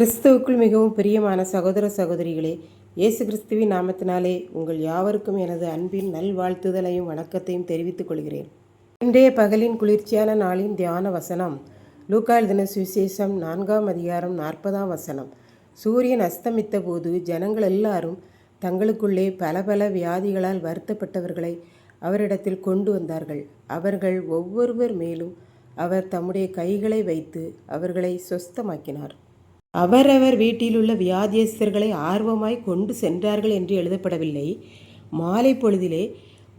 கிறிஸ்துவுக்குள் மிகவும் பிரியமான சகோதர சகோதரிகளே இயேசு கிறிஸ்துவின் நாமத்தினாலே உங்கள் யாவருக்கும் எனது அன்பின் நல்வாழ்த்துதலையும் வணக்கத்தையும் தெரிவித்துக் கொள்கிறேன். இன்றைய பகலின் குளிர்ச்சியான நாளின் தியான வசனம் லூக்கால் தின சுவிசேஷம் நான்காம் அதிகாரம் நாற்பதாம் வசனம். சூரியன் அஸ்தமித்த போது ஜனங்கள் எல்லாரும் தங்களுக்குள்ளே பல பல வியாதிகளால் வருத்தப்பட்டவர்களை அவரிடத்தில் கொண்டு வந்தார்கள். அவர்கள் ஒவ்வொருவர் மேலும் அவர் தம்முடைய கைகளை வைத்து அவர்களை சொஸ்தமாக்கினார். அவரவர் வீட்டிலுள்ள வியாதியஸ்தர்களை ஆர்வமாய் கொண்டு சென்றார்கள் என்று எழுதப்படவில்லை. மாலை பொழுதிலே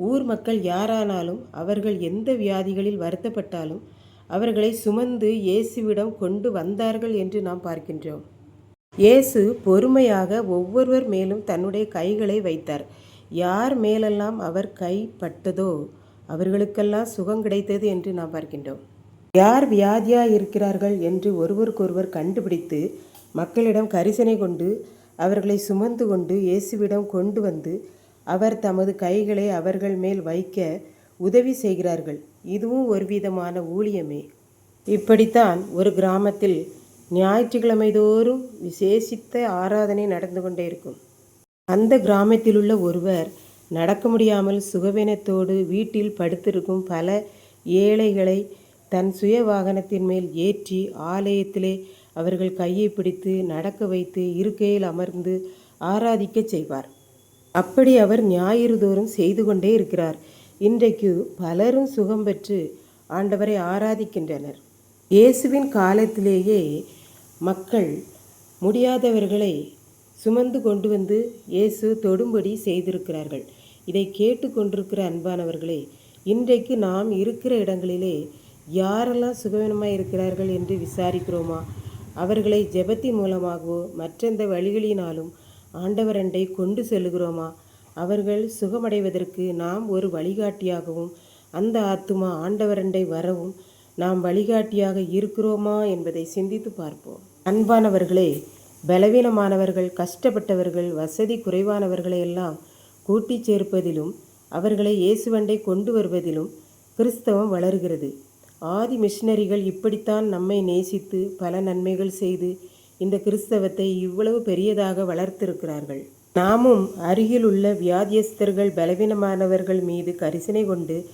ஊர் மக்கள் யாரானாலும் அவர்கள் எந்த வியாதிகளில் வருத்தப்பட்டாலும் அவர்களை சுமந்து இயேசுவிடம் கொண்டு வந்தார்கள் என்று நாம் பார்க்கின்றோம். இயேசு பொறுமையாக ஒவ்வொருவர் மேலும் தன்னுடைய கைகளை வைத்தார். யார் மேலெல்லாம் அவர் கை பட்டதோ அவர்களுக்கெல்லாம் சுகம் கிடைத்தது என்று நாம் பார்க்கின்றோம். யார் வியாதியாக இருக்கிறார்கள் என்று ஒருவருக்கொருவர் கண்டுபிடித்து மக்களிடம் கரிசனை கொண்டு அவர்களை சுமந்து கொண்டு இயேசுவிடம் கொண்டு வந்து அவர் தமது கைகளை அவர்கள் மேல் வைக்க உதவி செய்கிறார்கள். இதுவும் ஒரு விதமான ஊழியமே. இப்படித்தான் ஒரு கிராமத்தில் ஞாயிற்றுக்கிழமை தோறும் விசேஷித்த ஆராதனை நடந்து கொண்டே இருக்கும். அந்த கிராமத்தில் உள்ள ஒருவர் நடக்க முடியாமல் சுகவீனத்தோடு வீட்டில் படுத்திருக்கும் பல ஏழைகளை தன் சுய வாகனத்தின் மேல் ஏற்றி ஆலயத்திலே அவர்கள் கையை பிடித்து நடக்க வைத்து இருக்கையில் அமர்ந்து ஆராதிக்கச் செய்வார். அப்படி அவர் ஞாயிறு தோறும் செய்து கொண்டே இருக்கிறார். இன்றைக்கு பலரும் சுகம் பெற்று ஆண்டவரை ஆராதிக்கின்றனர். இயேசுவின் காலத்திலேயே மக்கள் முடியாதவர்களை சுமந்து கொண்டு வந்து இயேசு தொடும்படி செய்திருக்கிறார்கள். இதை கேட்டு கொண்டிருக்கிற அன்பானவர்களே இன்றைக்கு நாம் இருக்கிற இடங்களிலே யாரெல்லாம் சுகவீனமாக இருக்கிறார்கள் என்று விசாரிக்கிறோமா? அவர்களை ஜெபத்தின் மூலமாகவோ மற்றெந்த வழிகளினாலும் ஆண்டவரண்டை கொண்டு செல்லுகிறோமா? அவர்கள் சுகமடைவதற்கு நாம் ஒரு வழிகாட்டியாகவும் அந்த ஆத்துமா ஆண்டவரண்டை வரவும் நாம் வழிகாட்டியாக இருக்கிறோமா என்பதை சிந்தித்து பார்ப்போம். அன்பானவர்களே பலவீனமானவர்கள் கஷ்டப்பட்டவர்கள் வசதி குறைவானவர்களை எல்லாம் கூட்டி சேர்ப்பதிலும் அவர்களை இயேசுவண்டை கொண்டு வருவதிலும் கிறிஸ்தவம் வளர்கிறது. ஆதி மிஷினரிகள் இப்படித்தான் நம்மை நேசித்து பல நன்மைகள் செய்து இந்த கிறிஸ்தவத்தை இவ்வளவு பெரியதாக வளர்த்திருக்கிறார்கள். நாமும் அருகில் உள்ள வியாதியஸ்தர்கள் பலவீனமானவர்கள் மீது கரிசனை கொண்டு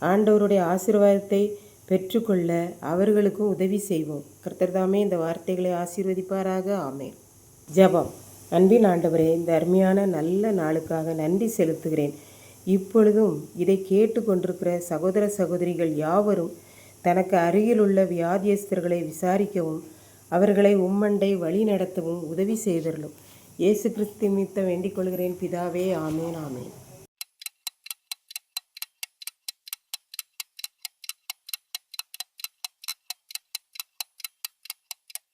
ஆண்டவருடைய ஆசீர்வாதத்தை பெற்றுக்கொள்ள அவர்களுக்கும் உதவி செய்வோம். கர்த்தர்தாமே இந்த வார்த்தைகளை ஆசீர்வதிப்பாராக. ஆமேன். ஜபம். அன்பின் ஆண்டவரே இந்த அருமையான நல்ல நாளுக்காக நன்றி செலுத்துகிறேன். இப்பொழுதும் இதை கேட்டு கொண்டிருக்கிற சகோதர சகோதரிகள் யாவரும் தனக்கு அருகிலுள்ள வியாதியஸ்தர்களை விசாரிக்கவும் அவர்களை உம்மண்டை வழி நடத்தவும் உதவி செய்தரலும் இயேசு கிறிஸ்து மித்த வேண்டிக் கொள்கிறேன். பிதாவே ஆமேன் ஆமேன்.